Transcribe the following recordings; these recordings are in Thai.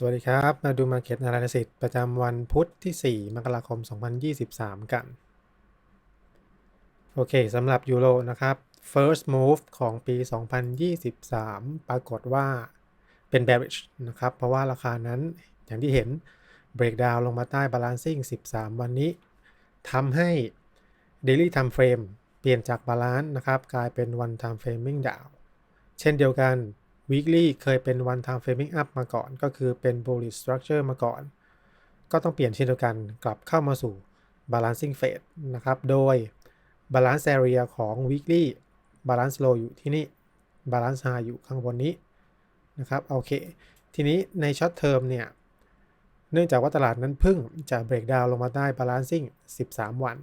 สวัสดีครับ มาดู Market Analysis ประจำวันพุธที่ 4 มกราคม 2023 กัน โอเคสำหรับยูโรนะครับ first move ของปี 2023 ปรากฏว่าเป็น bearish นะครับ เพราะว่าราคานั้นอย่างที่เห็น breakdown ลงมาใต้ balancing 13 วันนี้ทำให้ daily time frame เปลี่ยนจาก balance นะครับ กลายเป็น one time framing down เช่นเดียวกัน weekly เคยเป็น one time framing up มาก่อน ก็คือเป็น bullish structure มาก่อน ก็ต้องเปลี่ยนเช่นเดียวกันกลับเข้ามาสู่ balancing phase นะครับ โดย balance area ของ weekly balance low อยู่ที่นี่ balance high อยู่ข้างบนนี้นะครับโอเค ทีนี้ใน short term เนี่ย เนื่องจากว่าตลาดนั้นพิ่งจะ break down ลงมาได้ balancing 13 วัน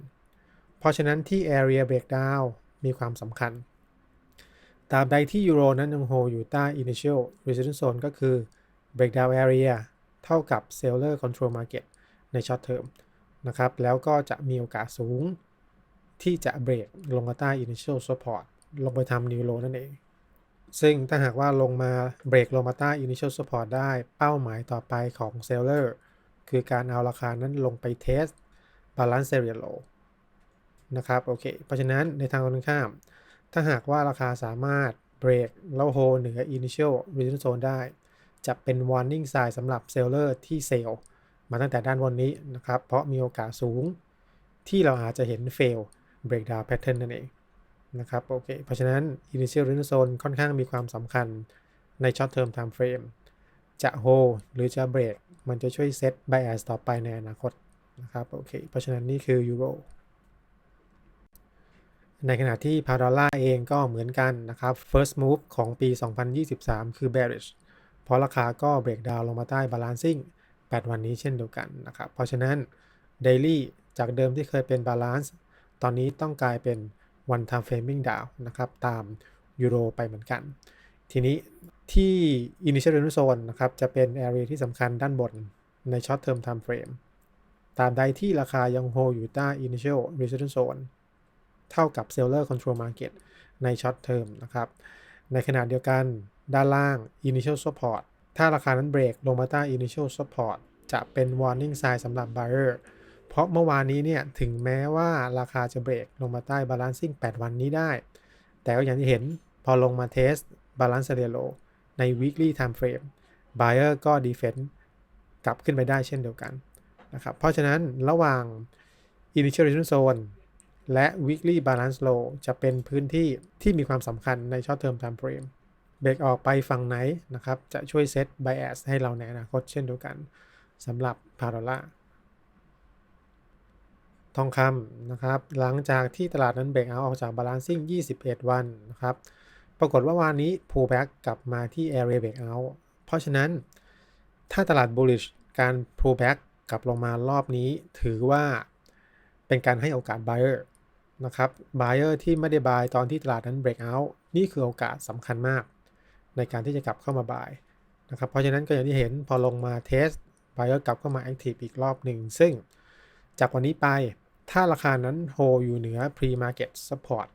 เพราะฉะนั้นที่ area breakdown มีความสำคัญ ตราบใดที่ยูโรนั้นยังโฮอยู่ใต้ initial resistance zone ก็คือ breakdown area เท่ากับ seller control market ใน short term นะครับ แล้วก็จะมีโอกาสสูงที่จะเบรกลงมาใต้ initial support ลงไปทำ new low นั่นเอง ซึ่งถ้าหากว่าลงมาเบรกลงมาใต้ initial support ได้เป้าหมายต่อไปของ seller คือการเอาราคานั้นลงไป test balance area low นะครับ โอเค เพราะฉะนั้นในทางตรงข้าม ถ้าหากว่าราคาสามารถเบรกแล้วโฮเหนือ initial resistance zone ได้ จะเป็น warning sign สำหรับเซลเลอร์ที่เซลมาตั้งแต่ด้านบนนี้นะครับ เพราะมีโอกาสสูง ที่เราอาจจะเห็น fail breakdown pattern นั่นเองนะครับโอเคเพราะฉะนั้น initial resistance zone ค่อนข้างมีความสำคัญใน short term time frame จะโฮหรือจะเบรกมันจะช่วยเซต bias ต่อไปในอนาคตนะครับโอเคเพราะฉะนั้นนี่คือยูโร ในขณะที่พาดอลลาเองก็เหมือนกันนะครับ first move ของปี 2023 คือ bearish เพราะราคาก็เบรกดาวลงมาใต้ balancing 8 วันนี้เช่นเดียวกันนะครับ เพราะฉะนั้น daily จากเดิมที่เคยเป็น balance ตอนนี้ต้องกลายเป็น one time framing down นะครับ ตามยูโรไปเหมือนกัน ทีนี้ที่ initial resistance zone นะครับ จะเป็น area ที่สำคัญด้านบนใน short term time frame ตามใดที่ราคายังโฮอยู่ใต้ initial resistance zone เท่ากับ Seller Control Market ใน Short Term นะครับ ในขณะเดียวกันด้านล่าง Initial Support ถ้าราคานั้นเบรกลงมาใต้ Initial Support จะเป็น Warning Sign สำหรับ Buyer เพราะเมื่อวานนี้เนี่ยถึงแม้ว่าราคาจะเบรกลงมาใต้ Balancing 8 วันนี้ได้ แต่ก็อย่างที่เห็นพอลงมาเทส Balance Area Low ใน Weekly Time Frame Buyer ก็ Defend กลับขึ้นไปได้เช่นเดียวกันนะครับ เพราะฉะนั้นระหว่าง Initial Resistance Zone และ weekly balance low จะเป็นพื้นที่ที่มีความสำคัญใน short term time frame เบรกออกไปฝั่งไหนนะครับ จะช่วยเซต bias ให้เราในอนาคตเช่นเดียวกันสำหรับพาราล่าทองคำนะครับ หลังจากที่ตลาดนั้นเบรกเอาออกจาก balancing 21 วันนะครับ ปรากฏว่าวันนี้ pullback กลับมาที่ area breakout เพราะฉะนั้น ถ้าตลาด bullish การ pullback กลับลงมารอบนี้ถือว่าเป็นการให้โอกาส buyer นะครับ buyer ที่ไม่ได้ buy ตอนที่ตลาดนั้น break out นี่คือโอกาสสำคัญมาก ในการที่จะกลับเข้ามา buy นะครับ เพราะฉะนั้นก็อย่างที่เห็นพอลงมา test buyer กลับเข้ามา active อีกรอบหนึ่ง ซึ่งจากวันนี้ไปถ้าราคานั้น hold อยู่เหนือ pre market support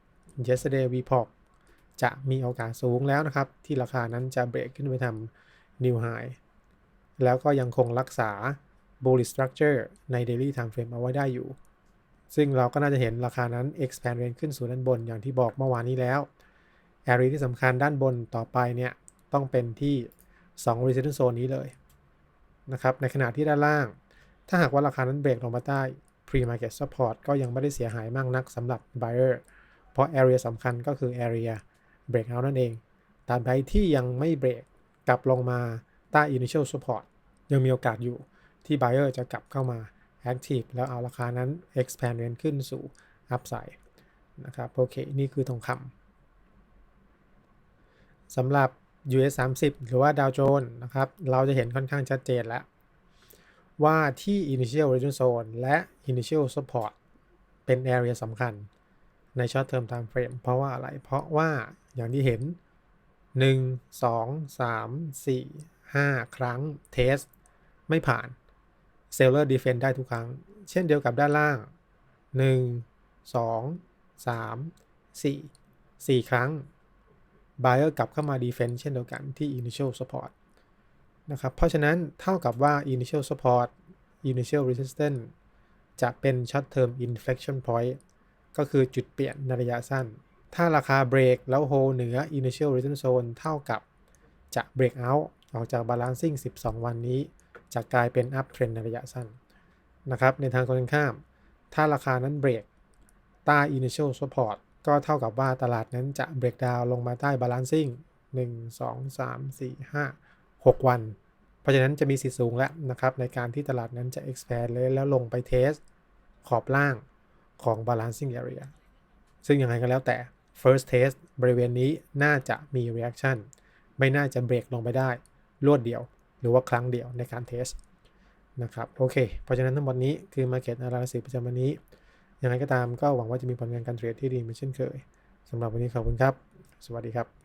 yesterday v p o จะมีโอกาสสูงแล้วนะครับ ที่ราคานั้นจะเบรกขึ้นไปทำ new high แล้วก็ยังคงรักษา bullish structure ใน daily time frame เอาไว้ได้อยู่ ซึ่งเราก็น่าจะเห็นราคานั้น expand range ขึ้นสู่ด้านบนอย่างที่บอกเมื่อวานนี้แล้ว area ที่สำคัญด้านบนต่อไปเนี่ยต้องเป็นที่ 2 resistance zone นี้เลยนะครับ ในขณะที่ด้านล่าง ถ้าหากว่าราคานั้นเบรกลงมาใต้ pre market support ก็ยังไม่ได้เสียหายมากนักสำหรับ buyer เพราะ area สำคัญก็คือ area breakout นั่นเองตามใดที่ยังไม่เบรกกลับลงมาใต้ initial support ยังมีโอกาสอยู่ที่ buyer จะกลับเข้ามา Active แล้วเอาราคานั้น expand เนขึ้นสู่ Upside นะครับโอเค นี่คือทองคำสำหรับ US 30 หรือว่าดาวโจนส์นะครับ เราจะเห็นค่อนข้างชัดเจนแล้ว ว่าที่ Initial Resistance Zone และ Initial Support เป็น Area สำคัญใน Short Term Time Frame เพราะว่าอะไร เพราะว่าอย่างที่เห็น 1 2 3 4 5 ครั้งเทส ไม่ผ่าน เซลเลอร์ดีเฟนได้ทุกครั้ง เช่นเดียวกับด้านล่าง 1 2 3 4 4 ครั้ง Buyer กลับเข้ามา Defense เช่นเดียวกันที่ Initial Support นะครับ เพราะฉะนั้นเท่ากับว่า initial support initial resistance จะเป็น short term inflection point ก็คือจุดเปลี่ยนในระยะสั้น ถ้าราคาเบรกแล้วโฮเหนือ initial resistance zone เท่ากับจะ break out ออกจาก balancing 12 วันนี้ จะกลายเป็น up trend ในระยะสั้นนะครับในทางตรงกันข้าม ถ้าราคานั้นเบรกใต้ initial support ก็เท่ากับว่าตลาดนั้นจะ break down ลงมาใต้ balancing 1 2 3 4 5 6 วัน เพราะฉะนั้นจะมีสิทธิ์สูงแล้วนะครับในการที่ตลาดนั้นจะ expand เลยแล้วลงไปเทสขอบล่างของ balancing area ซึ่งยังไงก็แล้วแต่ first test บริเวณนี้น่าจะมี reaction ไม่น่าจะเบรกลงไปได้ รวดเดียว หรือว่าครั้งเดียวในการเทสนะครับโอเค เพราะฉะนั้นทั้งหมดนี้คือ Market Analysis ประจำวันนี้ยังไงก็ตามก็หวังว่าจะมีผลงานการเทรดที่ดีเหมือนเช่นเคยสำหรับวันนี้ขอบคุณครับ สวัสดีครับ